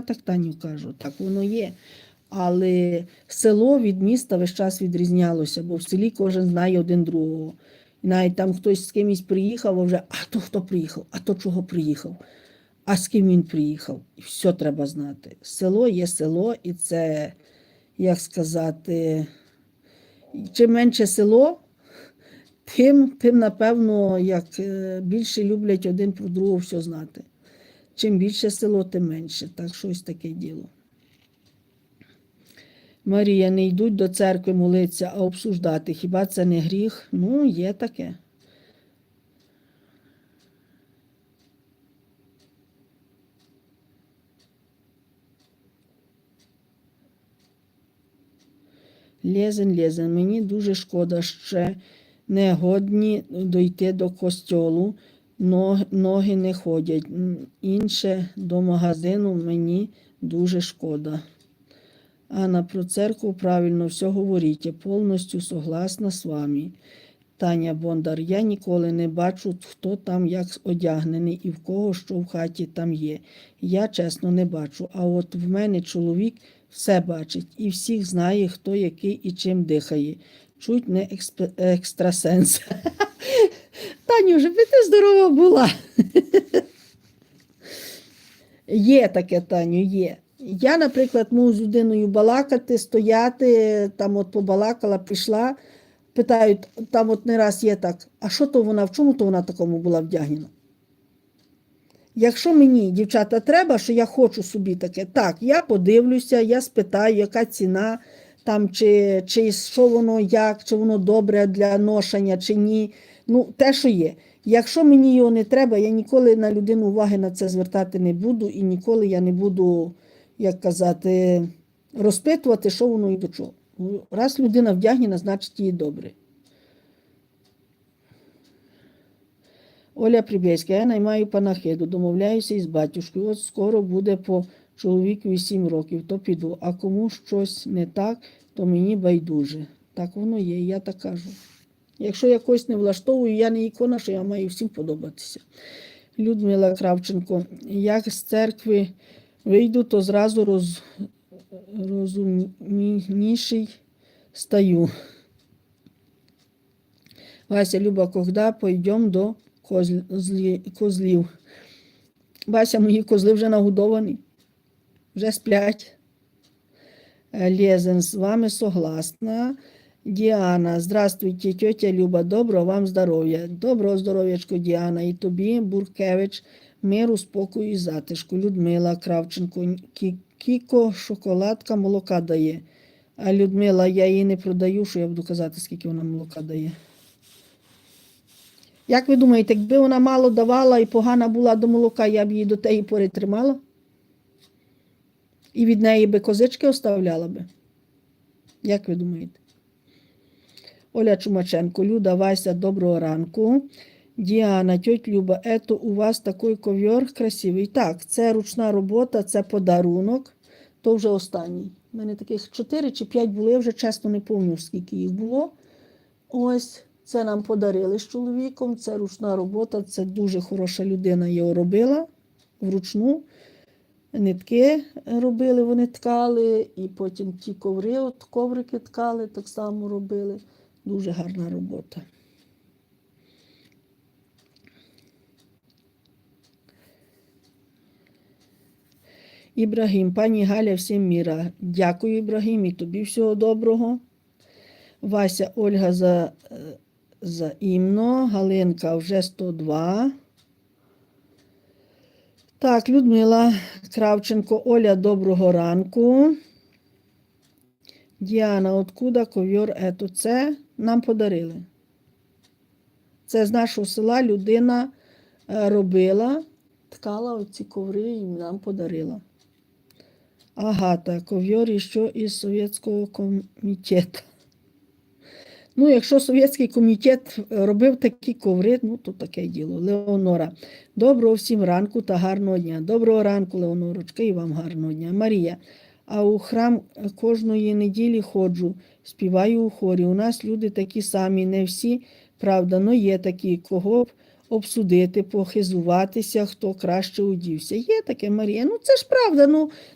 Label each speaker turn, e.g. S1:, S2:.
S1: так Таню кажу, так воно є. Але село від міста весь час відрізнялося, бо в селі кожен знає один другого. І навіть там хтось з кимось приїхав, а вже а то хто приїхав, а то чого приїхав, а з ким він приїхав. І все треба знати. Село є село, і це, як сказати, чим менше село, тим, тим напевно, як е, більше люблять один про другого все знати. Чим більше село, тим менше. Так що ось таке діло. Марія, не йдуть до церкви молитися, а обсуждати. Хіба це не гріх? Ну, є таке. Лєзен, лєзен, мені дуже шкода, ще не годні дойти до костьолу, но- ноги не ходять. Інше до магазину мені дуже шкода. Анна про церкву правильно все говорите, повністю согласна з вами. Таня Бондар, я ніколи не бачу, хто там як одягнений і в кого що в хаті там є. Я чесно не бачу. А от в мене чоловік все бачить і всіх знає, хто який і чим дихає. Чуть не екстрасенс. Таню, ти здорова була. Є таке, Таню, є. Я, наприклад, можу з людиною балакати, стояти, там от побалакала, пішла, питають, там от не раз є так, а що то вона, в чому то вона такому була вдягнена? Якщо мені, дівчата, треба, що я хочу собі таке, так, я подивлюся, я спитаю, яка ціна, там, чи, чи що воно, як, чи воно добре для ношення, чи ні. Ну, те, що є. Якщо мені його не треба, я ніколи на людину уваги на це звертати не буду, і ніколи я не буду, як казати, розпитувати, що воно і до чого. Ну, Раз людина вдягнена, значить їй добре. Оля Прибєцька, я наймаю панахиду, домовляюся із батюшкою. От скоро буде по чоловікові 7 років, то піду. А кому щось не так, то мені байдуже. Так воно є, я так кажу. Якщо я когось не влаштовую, я не ікона, що я маю всім подобатися. Людмила Кравченко, як з церкви вийду, то зразу роз, розумніший стаю. Вася, Люба, когда пойдем до козлі, козлів? Вася, мої козли вже нагодовані, вже сплять. Е, Лєзен, з вами согласна. Діана, здравствуйте, тетя Люба, доброго вам здоров'я. Доброго здоров'ячко, Діана, і тобі, Буркевич, миру, спокою і затишку. Людмила Кравченко, Кіко, шоколадка, молока дає. А Людмила, я її не продаю, що я буду казати, скільки вона молока дає. Як ви думаєте, якби вона мало давала і погана була до молока, я б її до теї пори тримала? І від неї би козички оставляла би? Як ви думаєте? Оля Чумаченко, Люда, Вася, доброго ранку. Діана, тьоть Люба, ето у вас такий ковьор красивий. Так, це ручна робота, це подарунок. То вже останній. У мене таких 4 чи 5 були, я вже чесно не пам'ятаю, скільки їх було. Ось це нам подарили з чоловіком. Це ручна робота, це дуже хороша людина його робила вручну. Нитки робили, вони ткали, і потім ті коври, от коврики ткали, так само робили. Дуже гарна робота. Ібрагім, пані Галя, всім міра. Дякую, Ібрагім, і тобі всього доброго. Вася Ольга за, е, за імно, Галинка вже 102. Так, Людмила Кравченко, Оля, доброго ранку. Діана, откуда ковьор ето? Це нам подарили. Це з нашого села людина е, робила, ткала оці коври і нам подарила. Агата, ковьор що із Совєтського комітету. Ну, якщо Совєтський комітет робив такі коври, ну то таке діло. Леонора. Доброго всім ранку та гарного дня. Доброго ранку, Леонорочка, і вам гарного дня. Марія. А у храм кожної неділі ходжу, співаю у хорі. У нас люди такі самі, не всі, правда, але є такі, кого б обсудити, похизуватися, хто краще одівся. Є таке, Марія. Ну це ж правда. Ну